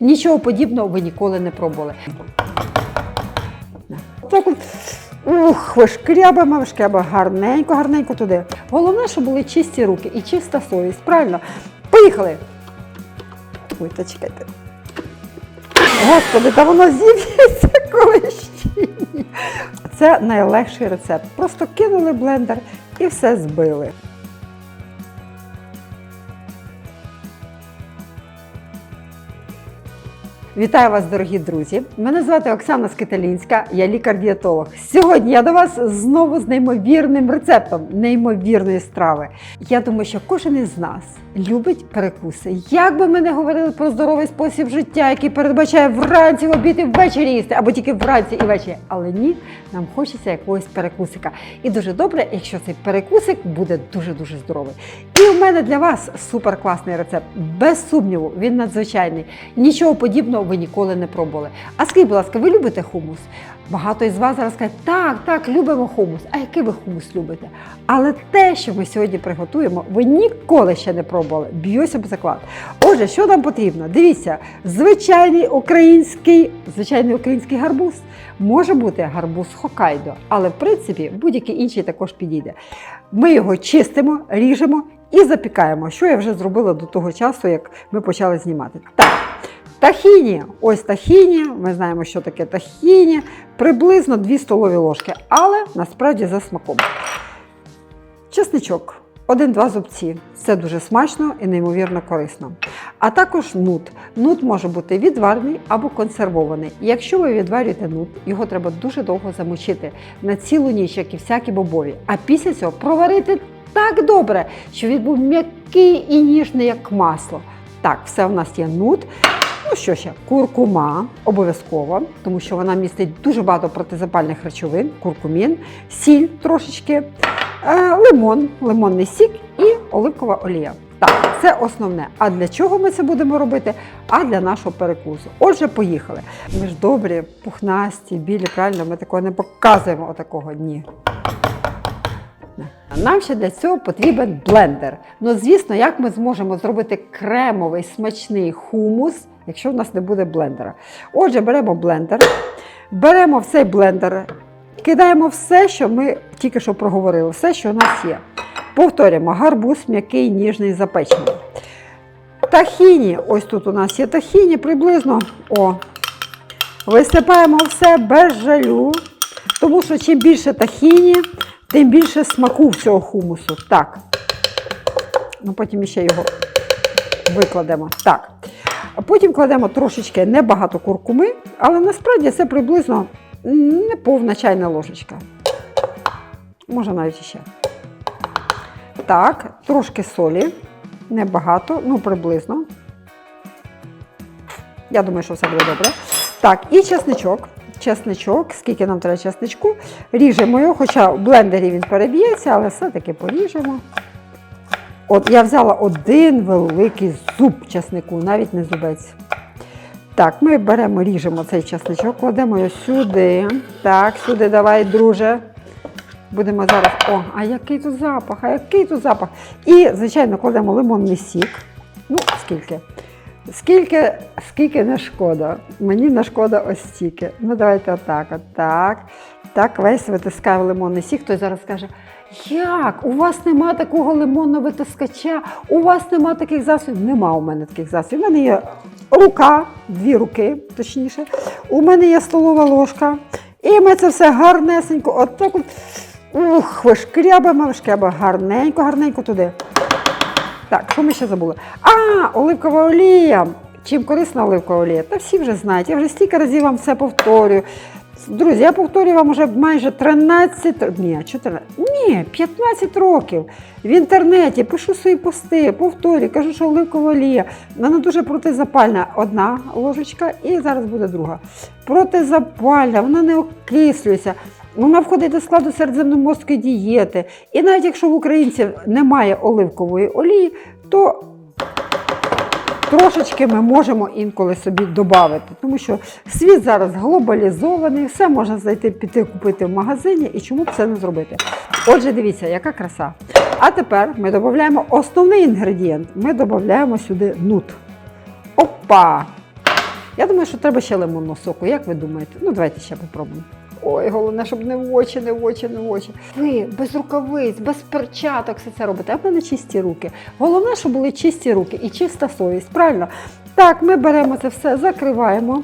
Нічого подібного ви ніколи не пробували. Так от, ух, вишкрябаємо, вишкрябаємо гарненько, гарненько туди. Головне, щоб були чисті руки і чиста совість. Правильно? Поїхали! Ой, та чекайте. Господи, та воно зіб'ється коли. Це найлегший рецепт. Просто кинули блендер і все збили. Вітаю вас, дорогі друзі! Мене звати Оксана Скиталінська, я лікар-дієтолог. Сьогодні я до вас знову з неймовірним рецептом неймовірної страви. Я думаю, що кожен із нас любить перекуси. Як би ми не говорили про здоровий спосіб життя, який передбачає вранці, в обід і ввечері їсти, або тільки вранці і ввечері. Але ні, нам хочеться якогось перекусика. І дуже добре, якщо цей перекусик буде дуже-дуже здоровий. І у мене для вас супер класний рецепт. Без сумніву, він надзвичайний. Нічого подібного ви ніколи не пробували. А скажіть, будь ласка, ви любите хумус? Багато із вас зараз кажуть, так, так, любимо хумус. А який ви хумус любите? Але те, що ми сьогодні приготуємо, ви ніколи ще не пробували. Б'юся об заклад. Отже, що нам потрібно? Дивіться, звичайний український, звичайний український гарбуз. Може бути гарбуз Хокайдо, але в принципі будь-який інший також підійде. Ми його чистимо, ріжемо і запікаємо, що я вже зробила до того часу, як ми почали знімати. Так, Тахіні, ось тахіні, ми знаємо, що таке тахіні, приблизно 2 столові ложки, але насправді за смаком. Чесничок, один-два зубці. Це дуже смачно і неймовірно корисно. А також нут. Нут може бути відварений або консервований. Якщо ви відварюєте нут, його треба дуже довго замочити на цілу ніч, як і всякі бобові. А після цього проварити так добре, що він був м'який і ніжний, як масло. Так, все у нас є нут. Ну що ще? Куркума обов'язково, тому що вона містить дуже багато протизапальних речовин, куркумін, сіль трошечки, е, лимон, лимонний сік і оливкова олія. Так, це основне. А для чого ми це будемо робити? А для нашого перекусу. Отже, поїхали. Ми ж добрі, пухнасті, білі, правильно, ми такого не показуємо отакого ні. Нам ще для цього потрібен блендер. Ну, звісно, як ми зможемо зробити кремовий смачний хумус, якщо в нас не буде блендера. Отже, беремо блендер, беремо в цей блендер, кидаємо все, що ми тільки що проговорили, все, що у нас є. Повторюємо, гарбуз м'який, ніжний, запечений. Тахіні, ось тут у нас є тахіні, приблизно о, висипаємо все без жалю, тому що чим більше тахіні, тим більше смаку в цього хумусу. Так. Ну, потім ще його викладемо. Так. Потім кладемо трошечки небагато куркуми, але насправді це приблизно не повна чайна ложечка. Може навіть ще. Так, трошки солі. Небагато, ну приблизно. Я думаю, що все буде добре. Так, і чесничок. Чесничок, скільки нам треба чесничку. Ріжемо його, хоча в блендері він переб'ється, але все-таки поріжемо. От я взяла один великий зуб чеснику, навіть не зубець. Так, ми беремо, ріжемо цей чесничок, кладемо його сюди. Так, сюди давай, друже. Будемо зараз. О, а який тут запах, а який тут запах. І, звичайно, кладемо лимонний сік. Ну, скільки? Скільки, скільки не шкода. Мені не шкода ось стільки. Ну, давайте отак, отак. Так, весь витискаю лимонний сік. Хтось зараз скаже, як? У вас нема такого лимонного витискача, у вас нема таких засобів. Нема у мене таких засобів. У мене є рука, дві руки, точніше. У мене є столова ложка. І ми це все гарнесенько, отак от. Ух, вишкрябаємо, вишкрябаємо гарненько, гарненько туди. Так, що ми ще забули? А, оливкова олія. Чим корисна оливкова олія? Та всі вже знають. Я вже стільки разів вам все повторюю. Друзі, я повторюю вам вже майже 13, ні, 14, ні, 15 років в інтернеті пишу свої пости, повторюю, кажу, що оливкова олія. Вона дуже протизапальна. Одна ложечка і зараз буде друга. Протизапальна, вона не окислюється. Вона входить до складу середземноморської дієти. І навіть якщо в українців немає оливкової олії, то трошечки ми можемо інколи собі додати. Тому що світ зараз глобалізований, все можна зайти, піти купити в магазині і чому б це не зробити. Отже, дивіться, яка краса. А тепер ми додаємо основний інгредієнт. Ми додаємо сюди нут. Опа! Я думаю, що треба ще лимонного соку. Як ви думаєте? Ну, давайте ще попробуємо. Ой, головне, щоб не в очі, не в очі, не в очі. Ви без рукавиць, без перчаток все це робите, а в мене чисті руки. Головне, щоб були чисті руки і чиста совість. Правильно? Так, ми беремо це все, закриваємо.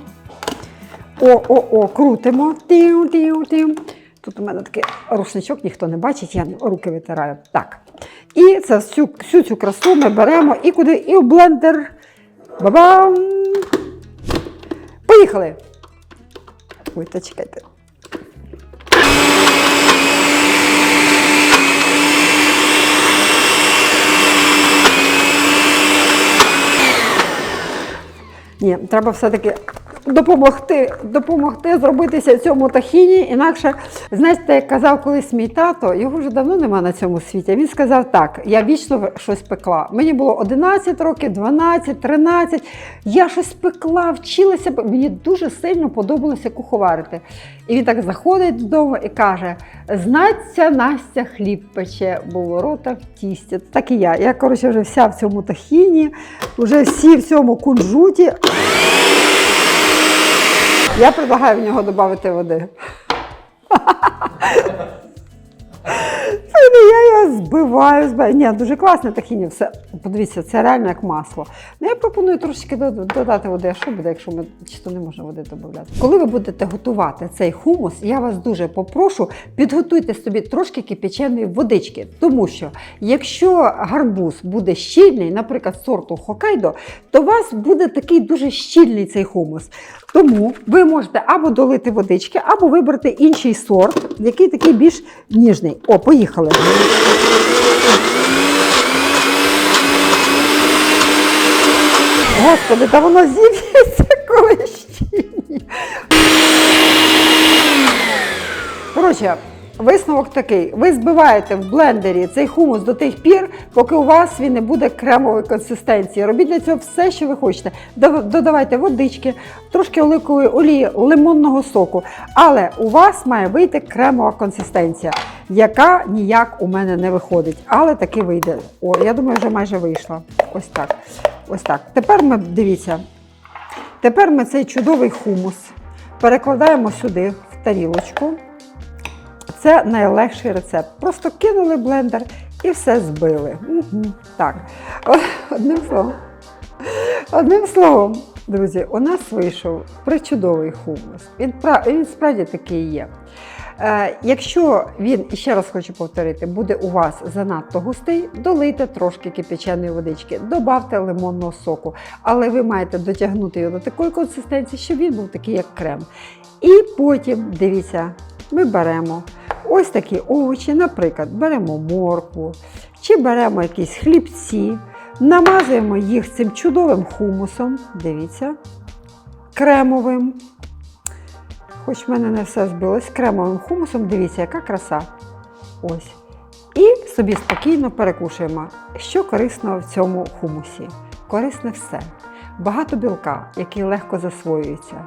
О-о-о, крутимо. Тим, тим, тим. Тут у мене такий рушничок, ніхто не бачить, я руки витираю. Так. І це всю, всю цю красу ми беремо і куди? І в блендер. Ба-бам! Поїхали! Ой, та чекайте. Ні, треба все-таки допомогти, допомогти зробитися цьому тахіні. Інакше, знаєте, як казав колись мій тато, його вже давно нема на цьому світі. Він сказав так: я вічно щось пекла. Мені було 11 років, 12, 13. Я щось пекла, вчилася. Мені дуже сильно подобалося куховарити. І він так заходить додому і каже: Знаться, Настя хліб пече, бо ворота в тісті. Так і я. Я, коротше, вже вся в цьому тахіні, вже всі в цьому кунжуті. Я предлагаю в нього додати води. Збиваю, збиваю. Ні, дуже класне тахіні. Все, подивіться, це реально як масло. Ну, я пропоную трошки до- додати води. А що буде, якщо ми чи то не можна води додати? Коли ви будете готувати цей хумус, я вас дуже попрошу, підготуйте собі трошки кипяченої водички. Тому що якщо гарбуз буде щільний, наприклад, сорту Хокайдо, то у вас буде такий дуже щільний цей хумус. Тому ви можете або долити водички, або вибрати інший сорт, який такий більш ніжний. О, поїхали. Господи, та воно зіб'ється коли. Коротше, висновок такий: ви збиваєте в блендері цей хумус до тих пір, поки у вас він не буде кремової консистенції. Робіть для цього все, що ви хочете. Додавайте водички, трошки оливкової олії, лимонного соку. Але у вас має вийти кремова консистенція, яка ніяк у мене не виходить. Але таки вийде. О, я думаю, вже майже вийшла. Ось так. Ось так. Тепер ми дивіться. Тепер ми цей чудовий хумус перекладаємо сюди в тарілочку. Це найлегший рецепт. Просто кинули блендер і все збили. Угу. Так, одним словом. Одним словом, друзі, у нас вийшов причудовий хумус. Він, він справді такий є. Е, якщо він, ще раз хочу повторити, буде у вас занадто густий, долийте трошки кипяченої водички, добавте лимонного соку, але ви маєте дотягнути його до такої консистенції, щоб він був такий, як крем. І потім, дивіться, ми беремо ось такі овочі, наприклад, беремо моркву чи беремо якісь хлібці, намазуємо їх цим чудовим хумусом, дивіться, кремовим. Хоч в мене не все збилось кремовим хумусом, дивіться, яка краса. Ось. І собі спокійно перекушуємо, що корисного в цьому хумусі. Корисне все. Багато білка, який легко засвоюється,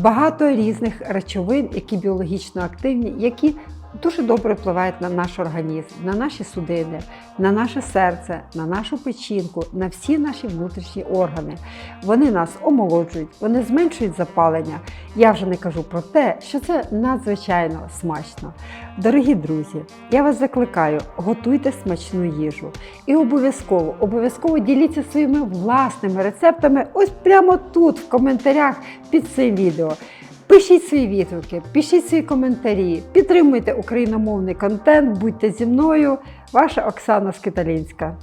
багато різних речовин, які біологічно активні, які дуже добре впливають на наш організм, на наші судини, на наше серце, на нашу печінку, на всі наші внутрішні органи. Вони нас омолоджують, вони зменшують запалення. Я вже не кажу про те, що це надзвичайно смачно. Дорогі друзі, я вас закликаю, готуйте смачну їжу. І обов'язково, обов'язково діліться своїми власними рецептами ось прямо тут, в коментарях під цим відео. Пишіть свої відгуки, пишіть свої коментарі, підтримуйте україномовний контент, будьте зі мною. Ваша Оксана Скиталінська.